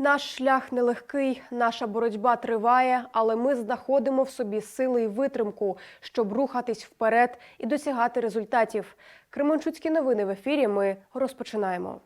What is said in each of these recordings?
Наш шлях нелегкий, наша боротьба триває, але ми знаходимо в собі сили і витримку, щоб рухатись вперед і досягати результатів. Кременчуцькі новини в ефірі. Ми розпочинаємо.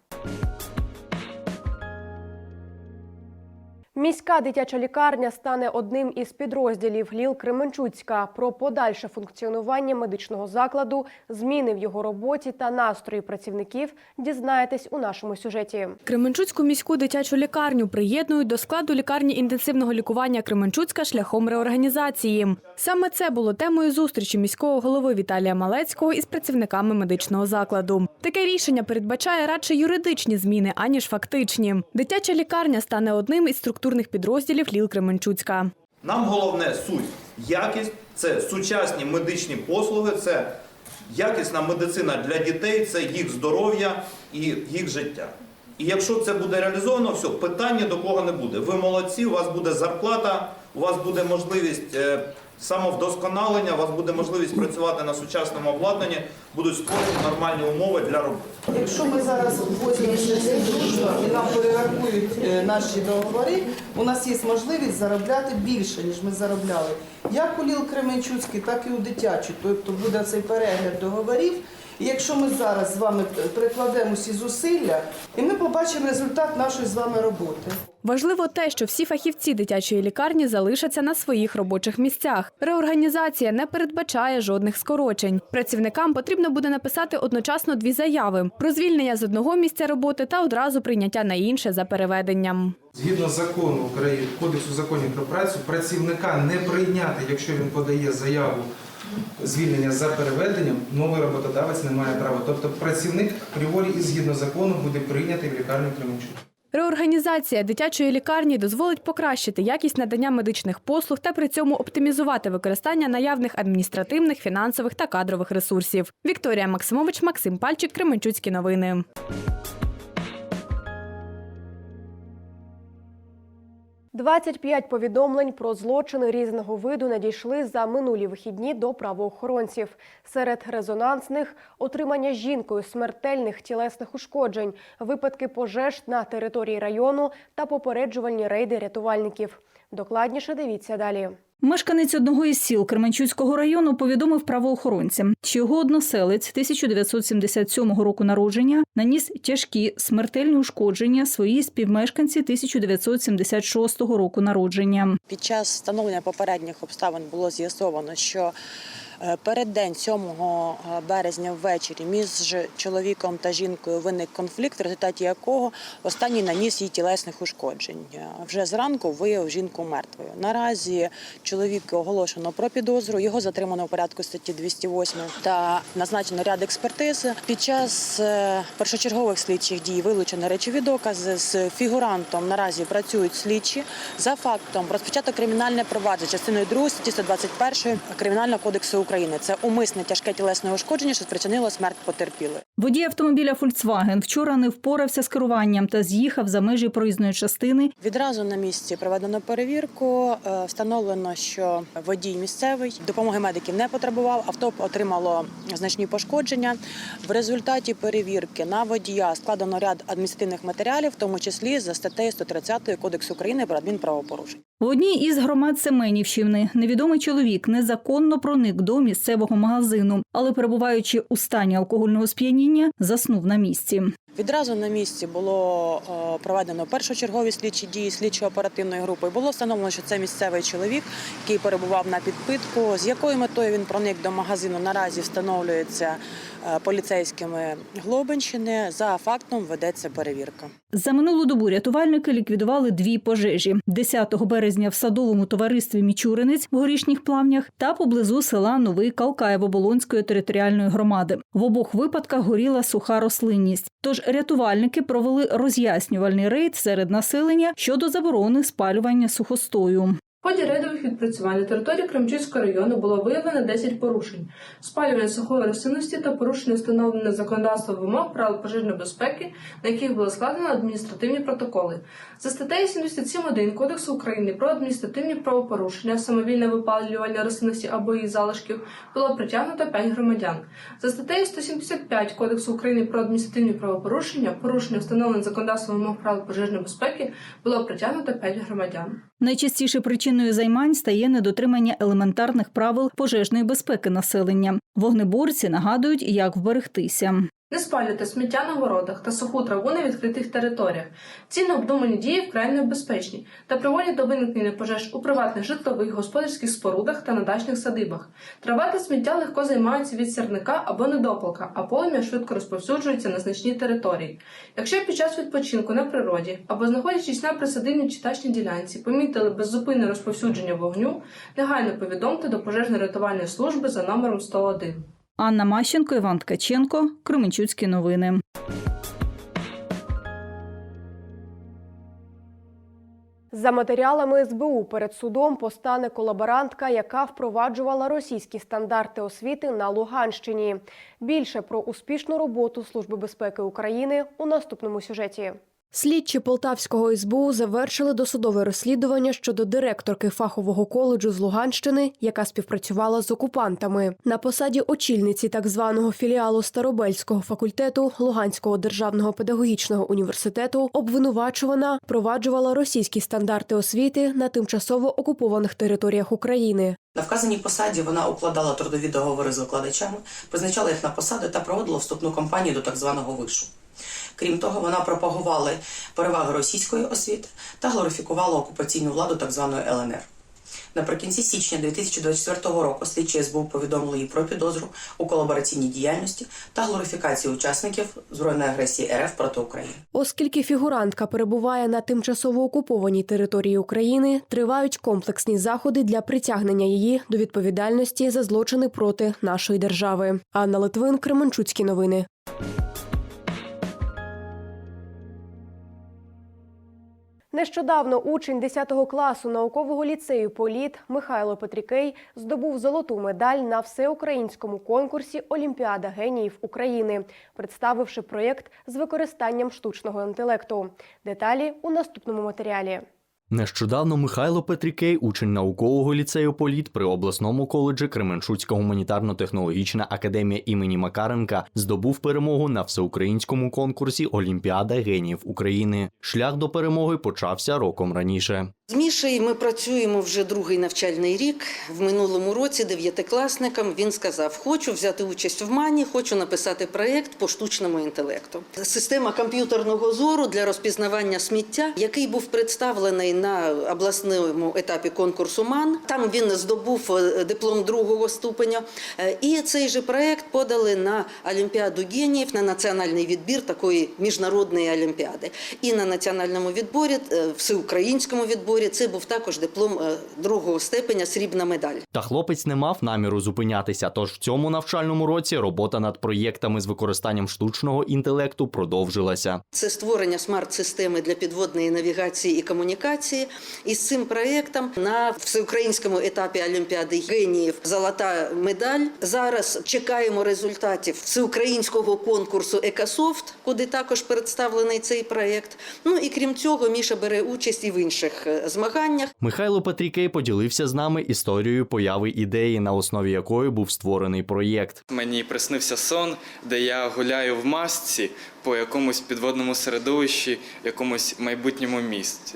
Міська дитяча лікарня стане одним із підрозділів ЛІЛ Кременчуцька. Про подальше функціонування медичного закладу, зміни в його роботі та настрої працівників дізнаєтесь у нашому сюжеті. Кременчуцьку міську дитячу лікарню приєднують до складу лікарні інтенсивного лікування Кременчуцька шляхом реорганізації. Саме це було темою зустрічі міського голови Віталія Малецького із працівниками медичного закладу. Таке рішення передбачає радше юридичні зміни, аніж фактичні. Дитяча лікарня стане одним із структурних підрозділів ЛІЛ Кременчуцька. Нам головне суть, якість це сучасні медичні послуги, це якісна медицина для дітей, це їх здоров'я і їх життя. І якщо це буде реалізовано, все, питання до кого не буде. Ви молодці, у вас буде зарплата, у вас буде можливість е, самовдосконалення, у вас буде можливість працювати на сучасному обладнанні, будуть створені нормальні умови для роботи. Якщо ми зараз візьмемося всі дружно і нам перерахують е, наші договори, у нас є можливість заробляти більше, ніж ми заробляли. Як у Ліл Кременчуцький, так і у дитячій. Тобто буде цей перегляд договорів. І якщо ми зараз з вами прикладемо всі зусилля, і ми побачимо результат нашої з вами роботи. Важливо те, що всі фахівці дитячої лікарні залишаться на своїх робочих місцях. Реорганізація не передбачає жодних скорочень. Працівникам потрібно буде написати одночасно дві заяви про звільнення з одного місця роботи та одразу прийняття на інше за переведенням. Згідно закону України, Кодексу законів про працю, працівника не прийняти, якщо він подає заяву звільнення за переведенням, новий роботодавець не має права. Тобто працівник апріорі і згідно закону буде прийнятий в лікарню Кременчук. Реорганізація дитячої лікарні дозволить покращити якість надання медичних послуг та при цьому оптимізувати використання наявних адміністративних, фінансових та кадрових ресурсів. Вікторія Максимович, Максим Пальчик, Кременчуцькі новини. – 25 повідомлень про злочини різного виду надійшли за минулі вихідні до правоохоронців. Серед резонансних – отримання жінкою смертельних тілесних ушкоджень, випадки пожеж на території району та попереджувальні рейди рятувальників. Докладніше дивіться далі. Мешканець одного із сіл Кременчуцького району повідомив правоохоронцям, що його односелець 1977 року народження наніс тяжкі смертельні ушкодження своїй співмешканці 1976 року народження. Під час встановлення попередніх обставин було з'ясовано, що е, перед день 7 березня ввечері між чоловіком та жінкою виник конфлікт, в результаті якого останній наніс їй тілесних ушкоджень. Е, Вже зранку виявив жінку мертвою. Наразі чоловіка оголошено про підозру. Його затримано в порядку статті 208 та назначено ряд експертиз. Під час е, першочергових слідчих дій вилучено речові докази з фігурантом. Наразі працюють слідчі за фактом розпочато кримінальне провадження частиною 2 статті 121 Кримінального кодексу України. Це умисне тяжке тілесне ушкодження, що спричинило смерть потерпілої. Водій автомобіля Volkswagen вчора не впорався з керуванням та з'їхав за межі проїзної частини. Відразу на місці проведено перевірку. Е, Встановлено, що водій місцевий допомоги медиків не потребував. Авто отримало значні пошкодження. В результаті перевірки на водія складено ряд адміністративних матеріалів, в тому числі за статтею 130 Кодексу України про адмінправопорушень. В одній із громад Семенівщини невідомий чоловік незаконно проник до місцевого магазину, але перебуваючи у стані алкогольного сп'яніння, заснув на місці. Відразу на місці було е, проведено першочергові слідчі дії слідчо-оперативної групи. Було встановлено, що це місцевий чоловік, який перебував на підпитку. З якою метою він проник до магазину, наразі встановлюється поліцейськими Глобинщини. За фактом ведеться перевірка. За минулу добу рятувальники ліквідували дві пожежі: 10 березня в садовому товаристві Мічуринець в горішніх плавнях та поблизу села Новий Калкаєво-Болонської територіальної громади. В обох випадках горіла суха рослинність. Тож рятувальники провели роз'яснювальний рейд серед населення щодо заборони спалювання сухостою. В ході рейдових відпрацювань на території Кремчуцького району було виявлено 10 порушень: спалювання сухої рослинності та порушення встановлених законодавством вимог правил пожежної безпеки, на яких було складено адміністративні протоколи. За статтею 77.1 Кодексу України про адміністративні правопорушення, самовільне випалювання рослинності або її залишків було притягнуто 5 громадян. За статтею 175 Кодексу України про адміністративні правопорушення, порушення встановлених законодавством вимог правил пожежної безпеки було притягнуто 5 громадян. Найчастіше причиною займань стає недотримання елементарних правил пожежної безпеки населення. Вогнеборці нагадують, як вберегтися. Не спалюйте сміття на городах та суху траву на відкритих територіях. Ці необдумані дії вкрай небезпечні та приводять до виникнення пожеж у приватних житлових, господарських спорудах та на дачних садибах. Трава та сміття легко займаються від сірника або недопалка, а полум'я швидко розповсюджується на значні території. Якщо під час відпочинку на природі або знаходячись на присадибній чи дачній ділянці помітили беззупинне розповсюдження вогню, негайно повідомте до пожежно-рятувальної служби за номером 101. Анна Мащенко, Іван Ткаченко, Кременчуцькі новини. За матеріалами СБУ перед судом постане колаборантка, яка впроваджувала російські стандарти освіти на Луганщині. Більше про успішну роботу Служби безпеки України у наступному сюжеті. Слідчі Полтавського СБУ завершили досудове розслідування щодо директорки фахового коледжу з Луганщини, яка співпрацювала з окупантами. На посаді очільниці так званого філіалу Старобельського факультету Луганського державного педагогічного університету обвинувачувана впроваджувала російські стандарти освіти на тимчасово окупованих територіях України. На вказаній посаді вона укладала трудові договори з викладачами, призначала їх на посади та проводила вступну кампанію до так званого вишу. Крім того, вона пропагувала переваги російської освіти та глорифікувала окупаційну владу так званої ЛНР. Наприкінці січня 2024 року слідчі СБУ повідомили їй про підозру у колабораційній діяльності та глорифікації учасників збройної агресії РФ проти України. Оскільки фігурантка перебуває на тимчасово окупованій території України, тривають комплексні заходи для притягнення її до відповідальності за злочини проти нашої держави. Анна Литвин, Кременчуцькі новини. Нещодавно учень 10 класу наукового ліцею Політ Михайло Петрікей здобув золоту медаль на всеукраїнському конкурсі Олімпіада геніїв України, представивши проєкт з використанням штучного інтелекту. Деталі у наступному матеріалі. Нещодавно Михайло Петрікей, учень наукового ліцею Політ при обласному коледжі Кременчуцька гуманітарно-технологічна академія імені Макаренка, здобув перемогу на всеукраїнському конкурсі Олімпіада геніїв України. Шлях до перемоги почався роком раніше. З Мішею ми працюємо вже другий навчальний рік. В минулому році дев'ятикласникам він сказав: хочу взяти участь в мані, хочу написати проєкт по штучному інтелекту. Система комп'ютерного зору для розпізнавання сміття, який був представлений на обласному етапі конкурсу МАН. Там він здобув е, диплом другого ступеня. Е, І цей же проєкт подали на Олімпіаду геніїв, на національний відбір такої міжнародної олімпіади. І на національному відборі, е, всеукраїнському відборі, це був також диплом е, другого степеня, срібна медаль. Та хлопець не мав наміру зупинятися. Тож в цьому навчальному році робота над проєктами з використанням штучного інтелекту продовжилася. Це створення смарт-системи для підводної навігації і комунікації. І з цим проєктом на всеукраїнському етапі Олімпіади геніїв золота медаль. Зараз чекаємо результатів всеукраїнського конкурсу Екасофт, куди також представлений цей проєкт. Ну і крім цього, Міша бере участь і в інших е, змаганнях. Михайло Петрікей поділився з нами історією появи ідеї, на основі якої був створений проєкт. Мені приснився сон, де я гуляю в масці по якомусь підводному середовищі, якомусь майбутньому місці.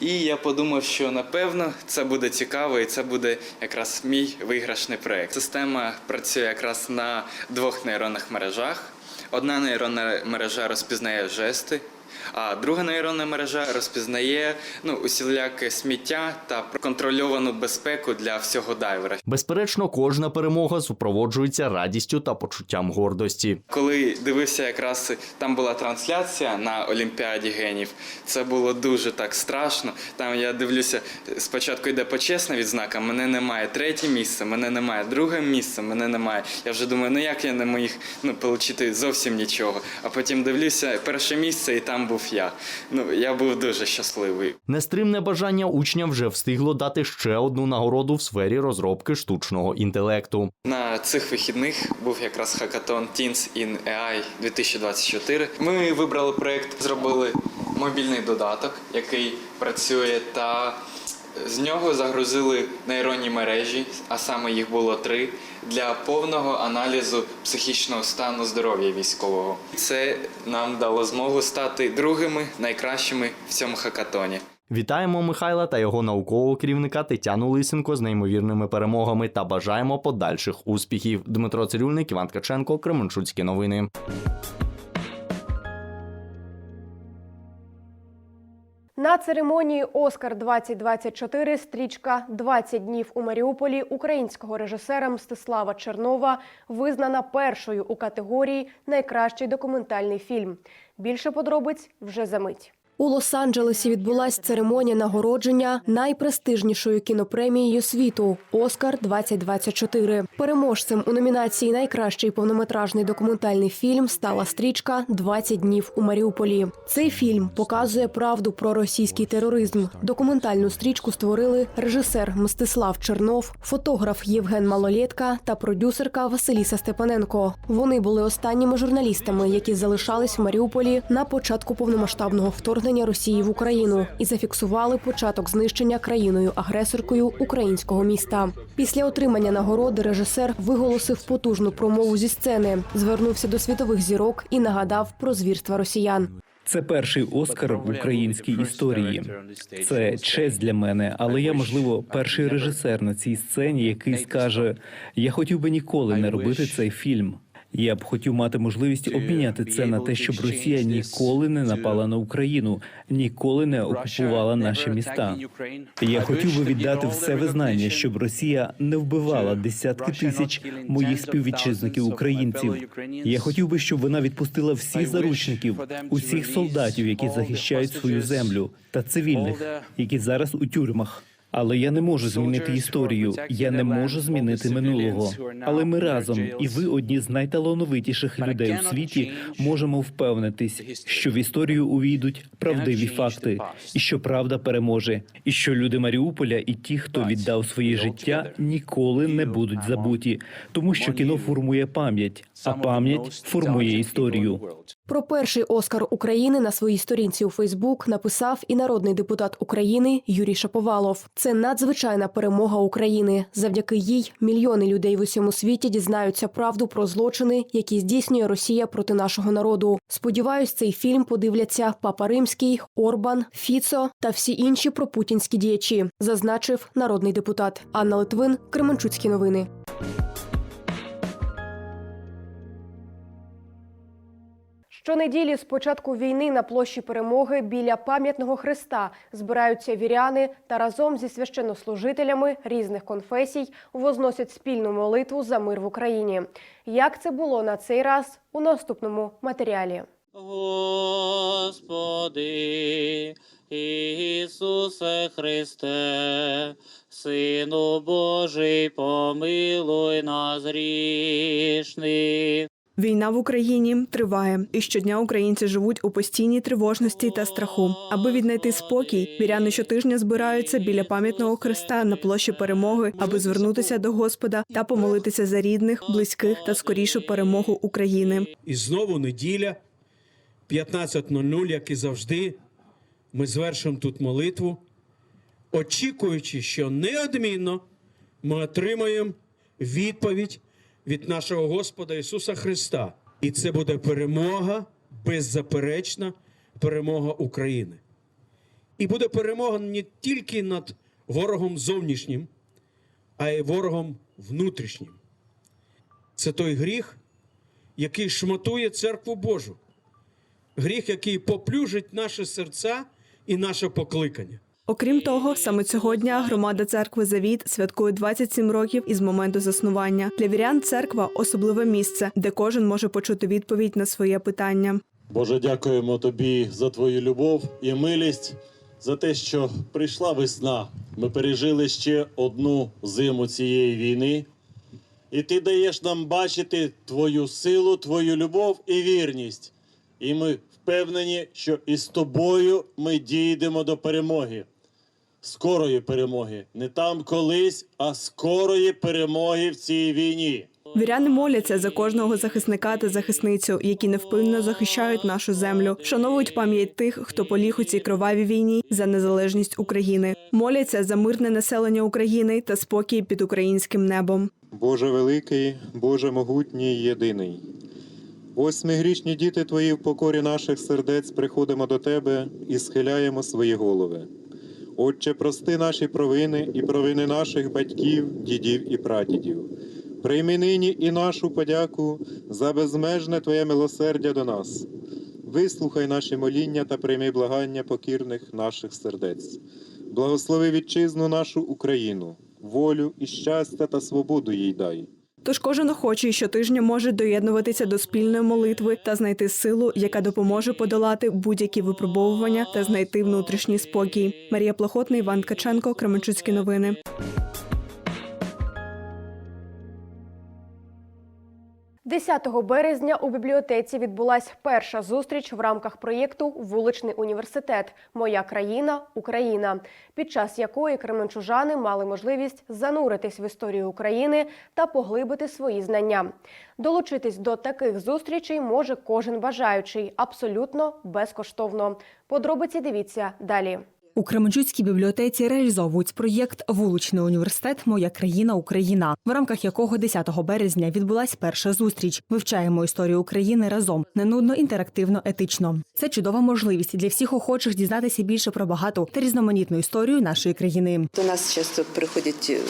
І я подумав, що напевно це буде цікаво, і це буде якраз мій виграшний проєкт. Система працює якраз на двох нейронних мережах. Одна нейронна мережа розпізнає жести. А друга нейронна мережа розпізнає ну усіляке сміття та контрольовану безпеку для всього дайвера. Безперечно, кожна перемога супроводжується радістю та почуттям гордості. Коли дивився, якраз там була трансляція на Олімпіаді генів, це було дуже так страшно. Там я дивлюся, спочатку йде почесна відзнака, мене немає третє місце, мене немає друге місце, мене немає. Я вже думаю, ну як я не міг ну, отримати зовсім нічого. А потім дивлюся перше місце, і там там був я. Ну я був дуже щасливий. Нестримне бажання учня вже встигло дати ще одну нагороду в сфері розробки штучного інтелекту. На цих вихідних був якраз хакатон Teens in AI 2024. Ми вибрали проект, зробили мобільний додаток, який працює, та з нього загрузили нейронні мережі, а саме їх було три, для повного аналізу психічного стану здоров'я військового. Це нам дало змогу стати другими найкращими в цьому хакатоні. Вітаємо Михайла та його наукового керівника Тетяну Лисенко з неймовірними перемогами та бажаємо подальших успіхів. Дмитро Цирюльник, Іван Ткаченко, Кременчуцькі новини. На церемонії Оскар 2024 стрічка «20 днів у Маріуполі українського режисера Мстислава Чернова визнана першою у категорії Найкращий документальний фільм. Більше подробиць вже за мить. У Лос-Анджелесі відбулася церемонія нагородження найпрестижнішою кінопремією світу Оскар 2024 Переможцем у номінації Найкращий повнометражний документальний фільм стала стрічка «20 днів у Маріуполі. Цей фільм показує правду про російський тероризм. Документальну стрічку створили режисер Мстислав Чернов, фотограф Євген Малолєтка та продюсерка Василіса Степаненко. Вони були останніми журналістами, які залишались в Маріуполі на початку повномасштабного вторгнення Росії в Україну і зафіксували початок знищення країною-агресоркою українського міста. Після отримання нагороди режисер виголосив потужну промову зі сцени, звернувся до світових зірок і нагадав про звірства росіян. Це перший Оскар в українській історії. Це честь для мене, але я, можливо, перший режисер на цій сцені, який скаже: я хотів би ніколи не робити цей фільм. Я б хотів мати можливість обміняти це на те, щоб Росія ніколи не напала на Україну, ніколи не окупувала наші міста. Я хотів би віддати все визнання, щоб Росія не вбивала десятки тисяч моїх співвітчизників українців. Я хотів би, щоб вона відпустила всіх заручників, усіх солдатів, які захищають свою землю, та цивільних, які зараз у тюрмах. Але я не можу змінити історію. Я не можу змінити минулого. Але ми разом, і ви одні з найталановитіших людей у світі, можемо впевнитись, що в історію увійдуть правдиві факти, і що правда переможе, і що люди Маріуполя і ті, хто віддав своє життя, ніколи не будуть забуті, тому що кіно формує пам'ять, а пам'ять формує історію. Про перший Оскар України на своїй сторінці у Фейсбук написав і народний депутат України Юрій Шаповалов. Це надзвичайна перемога України. Завдяки їй мільйони людей в усьому світі дізнаються правду про злочини, які здійснює Росія проти нашого народу. Сподіваюсь, цей фільм подивляться Папа Римський, Орбан, Фіцо та всі інші пропутінські діячі, зазначив народний депутат Анна Литвин, Кременчуцькі новини. Щонеділі з початку війни на площі перемоги біля пам'ятного хреста збираються віряни та разом зі священнослужителями різних конфесій возносять спільну молитву за мир в Україні. Як це було на цей раз у наступному матеріалі? Господи, Ісусе Христе, Сину Божий, помилуй нас грішних. Війна в Україні триває, і щодня українці живуть у постійній тривожності та страху. Аби віднайти спокій, віряни щотижня збираються біля пам'ятного хреста на площі перемоги, аби звернутися до Господа та помолитися за рідних, близьких та скорішу перемогу України. І знову неділя, 15.00, як і завжди, ми звершимо тут молитву, очікуючи, що неодмінно ми отримаємо відповідь від нашого Господа Ісуса Христа. І це буде перемога, беззаперечна перемога України. І буде перемога не тільки над ворогом зовнішнім, а й ворогом внутрішнім. Це той гріх, який шматує церкву Божу, гріх, який поплюжить наші серця і наше покликання. Окрім того, саме цього дня громада церкви Завіт святкує 27 років із моменту заснування. Для вірян церква особливе місце, де кожен може почути відповідь на своє питання. Боже, дякуємо тобі за твою любов і милість, за те, що прийшла весна. Ми пережили ще одну зиму цієї війни, і ти даєш нам бачити твою силу, твою любов і вірність. І ми впевнені, що із тобою ми дійдемо до перемоги. Скорої перемоги. Не там колись, а скорої перемоги в цій війні. Віряни моляться за кожного захисника та захисницю, які невпинно захищають нашу землю, вшановують пам'ять тих, хто поліг у цій кровавій війні за незалежність України. Моляться за мирне населення України та спокій під українським небом. Боже великий, Боже могутній, єдиний. Ось ми, грішні діти Твої, в покорі наших сердець приходимо до Тебе і схиляємо свої голови. Отче, прости наші провини і провини наших батьків, дідів і прадідів. Прийми нині і нашу подяку за безмежне Твоє милосердя до нас. Вислухай наші моління та прийми благання покірних наших сердець. Благослови вітчизну нашу Україну, волю і щастя та свободу їй дай. Тож кожен охочий щотижня може доєднуватися до спільної молитви та знайти силу, яка допоможе подолати будь-які випробовування та знайти внутрішній спокій. Марія Плохотний, Іван Ткаченко, Кременчуцькі новини. – 10 березня у бібліотеці відбулась перша зустріч в рамках проєкту Вуличний університет Моя країна Україна, під час якої кременчужани мали можливість зануритись в історію України та поглибити свої знання. Долучитись до таких зустрічей може кожен бажаючий абсолютно безкоштовно. Подробиці дивіться далі. У Кременчуцькій бібліотеці реалізовують проєкт Вуличний університет Моя країна Україна, в рамках якого 10 березня відбулась перша зустріч. Вивчаємо історію України разом ненудно, інтерактивно, етично. Це чудова можливість для всіх охочих дізнатися більше про багату та різноманітну історію нашої країни. До нас часто приходять е,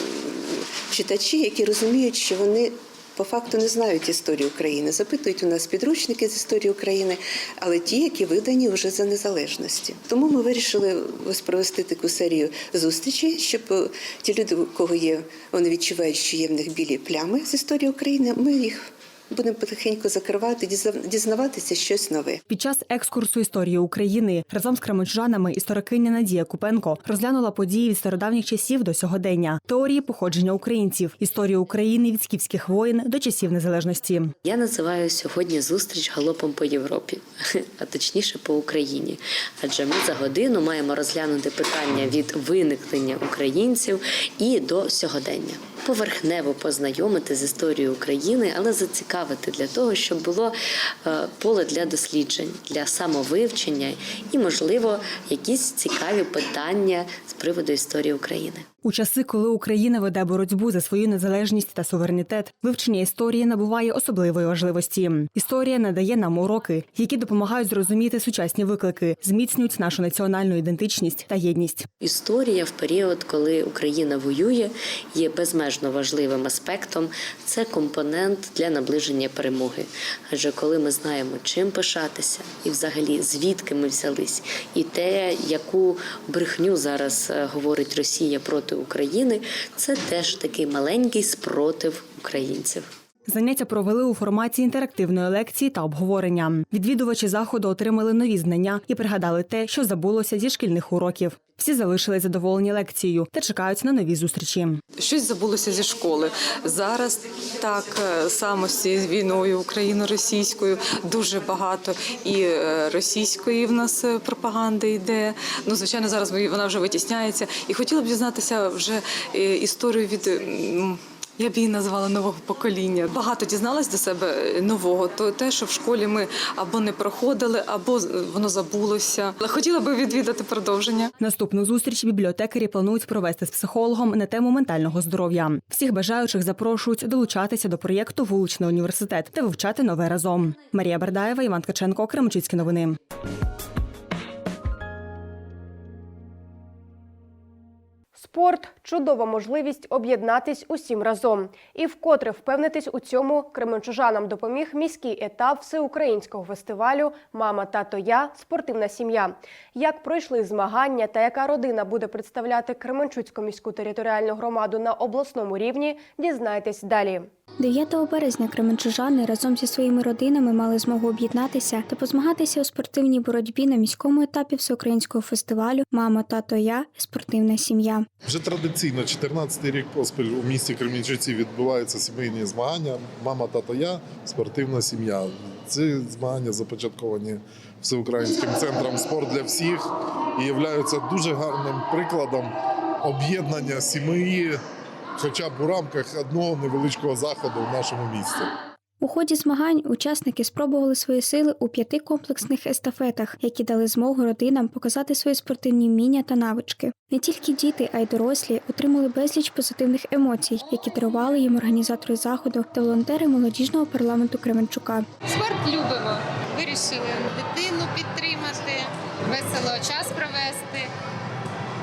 читачі, які розуміють, що вони по факту не знають історію України. Запитують у нас підручники з історії України, але ті, які видані вже за незалежності. Тому ми вирішили ось провести таку серію зустрічей, щоб е, ті люди, у кого є, вони відчувають, що є в них білі плями з історії України. Ми їх будемо потихеньку закривати, дізна- дізнаватися щось нове. Під час екскурсу історії України разом з кременчужанами історикиня Надія Купенко розглянула події від стародавніх часів до сьогодення, теорії походження українців, історію України від скіфських воїн до часів незалежності. Я називаю сьогодні зустріч галопом по Європі, а точніше по Україні. Адже ми за годину маємо розглянути питання від виникнення українців і до сьогодення. Поверхнево познайомити з історією України, але зацікавити для того, щоб було е, поле для досліджень, для самовивчення і, можливо, якісь цікаві питання з приводу історії України. У часи, коли Україна веде боротьбу за свою незалежність та суверенітет, вивчення історії набуває особливої важливості. Історія надає нам уроки, які допомагають зрозуміти сучасні виклики, зміцнюють нашу національну ідентичність та єдність. Історія в період, коли Україна воює, є безмежно важливим аспектом. Це компонент для наближення перемоги. Адже коли ми знаємо, чим пишатися, і взагалі звідки ми взялись, і те, яку брехню зараз е, говорить Росія проти України, це теж такий маленький спротив українців. Заняття провели у форматі інтерактивної лекції та обговорення. Відвідувачі заходу отримали нові знання і пригадали те, що забулося зі шкільних уроків. Всі залишили задоволені лекцією та чекають на нові зустрічі. Щось забулося зі школи. Зараз так е, само з війною україно-російською дуже багато і е, російської в нас е, пропаганди йде. Ну звичайно, зараз вона вже витісняється. І хотіла б дізнатися вже історію від. Я б її назвала нового покоління. Багато дізналась до себе нового. То те, що в школі ми або не проходили, або е, воно забулося. Але хотіла би відвідати продовження. Наступну зустріч бібліотекарі планують провести з психологом на тему ментального здоров'я. Всіх бажаючих запрошують долучатися до проєкту Вуличний університет та вивчати нове разом. Марія Бердаєва, Іван Ткаченко, Кременчуцькі новини. Спорт чудова можливість об'єднатись усім разом. І вкотре впевнитись у цьому кременчужанам допоміг міський етап всеукраїнського фестивалю Мама, тато, я спортивна сім'я. Як пройшли змагання та яка родина буде представляти Кременчуцьку міську територіальну громаду на обласному рівні, дізнайтесь далі. 9 березня кременчужани разом зі своїми родинами мали змогу об'єднатися та позмагатися у спортивній боротьбі на міському етапі всеукраїнського фестивалю Мама, тато, я спортивна сім'я. Вже традиційно 14-й рік поспіль у місті Кремінчуці відбуваються сімейні змагання. Мама, тато, я спортивна сім'я. Ці змагання започатковані всеукраїнським центром спорт для всіх і являються дуже гарним прикладом об'єднання сім'ї, хоча б у рамках одного невеличкого заходу в нашому місті. У ході змагань учасники спробували свої сили у п'яти комплексних естафетах, які дали змогу родинам показати свої спортивні вміння та навички. Не тільки діти, а й дорослі отримали безліч позитивних емоцій, які дарували їм організатори заходу та волонтери молодіжного парламенту Кременчука. Спорт любимо. Вирішили дитину підтримати, весело час провести,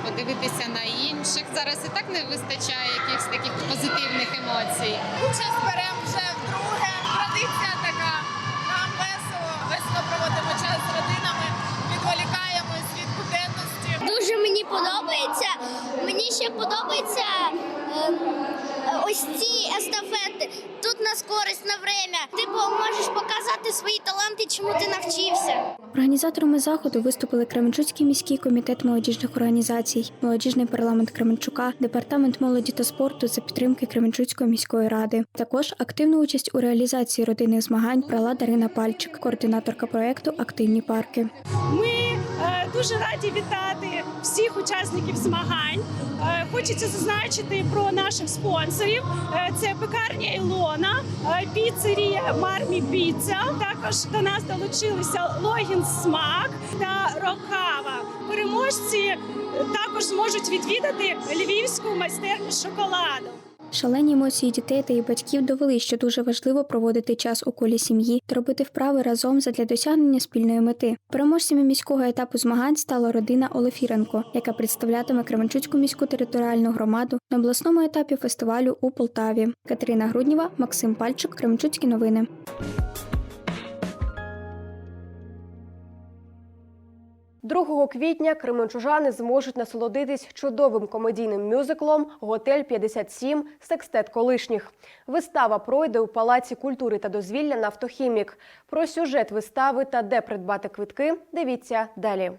подивитися на інших. Зараз і так не вистачає якихось таких позитивних емоцій. Участь беремо вже подобається. Мені ще подобається ем, ось ці естафети. На скорість, на время. Ти можеш показати свої таланти, чому ти навчився. Організаторами заходу виступили Кременчуцький міський комітет молодіжних організацій, молодіжний парламент Кременчука, департамент молоді та спорту за підтримки Кременчуцької міської ради. Також активну участь у реалізації родинних змагань брала Дарина Пальчик, координаторка проекту Активні парки. Ми е, дуже раді вітати всіх учасників змагань. Е, хочеться зазначити про наших спонсорів. Е, це пекарня Ілона, е, піцерія Мармі Піца. Також до нас долучилися Логін Смак та Рокава. Переможці також зможуть відвідати львівську майстерню шоколаду. Шалені емоції дітей та їх батьків довели, що дуже важливо проводити час у колі сім'ї та робити вправи разом задля досягнення спільної мети. Переможцями міського етапу змагань стала родина Олефіренко, яка представлятиме Кременчуцьку міську територіальну громаду на обласному етапі фестивалю у Полтаві. Катерина Грудніва, Максим Пальчик, Кременчуцькі новини. Другого квітня кременчужани зможуть насолодитись чудовим комедійним мюзиклом Готель 57 Секстет колишніх. Вистава пройде у Палаці культури та дозвілля «Нафтохімік». Про сюжет вистави та де придбати квитки дивіться далі.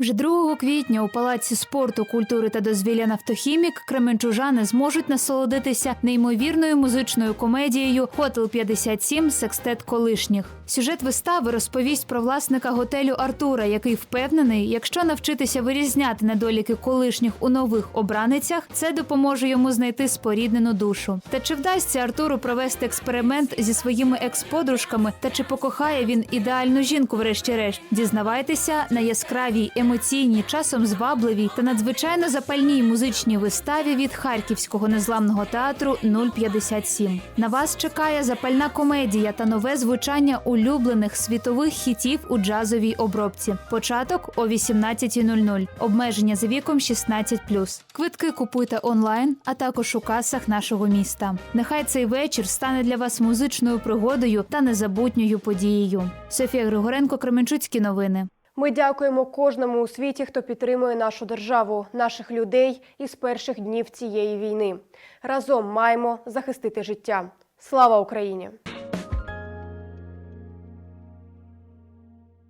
Вже 2 квітня у Палаці спорту, культури та дозвілля «Нафтохімік» кременчужани зможуть насолодитися неймовірною музичною комедією «Хотел 57. Секстет колишніх». Сюжет вистави розповість про власника готелю Артура, який впевнений, якщо навчитися вирізняти недоліки колишніх у нових обраницях, це допоможе йому знайти споріднену душу. Та чи вдасться Артуру провести експеримент зі своїми екс-подружками, та чи покохає він ідеальну жінку, врешті-решт? Дізнавайтеся на яскравій, емоційній, часом звабливій та надзвичайно запальній музичній виставі від Харківського незламного театру 057. На вас чекає запальна комедія та нове звучання улюблених світових хітів у джазовій обробці. Початок о 18.00. Обмеження за віком 16+. Квитки купуйте онлайн, а також у касах нашого міста. Нехай цей вечір стане для вас музичною пригодою та незабутньою подією. Софія Григоренко, Кременчуцькі новини. Ми дякуємо кожному у світі, хто підтримує нашу державу, наших людей із перших днів цієї війни. Разом маємо захистити життя. Слава Україні!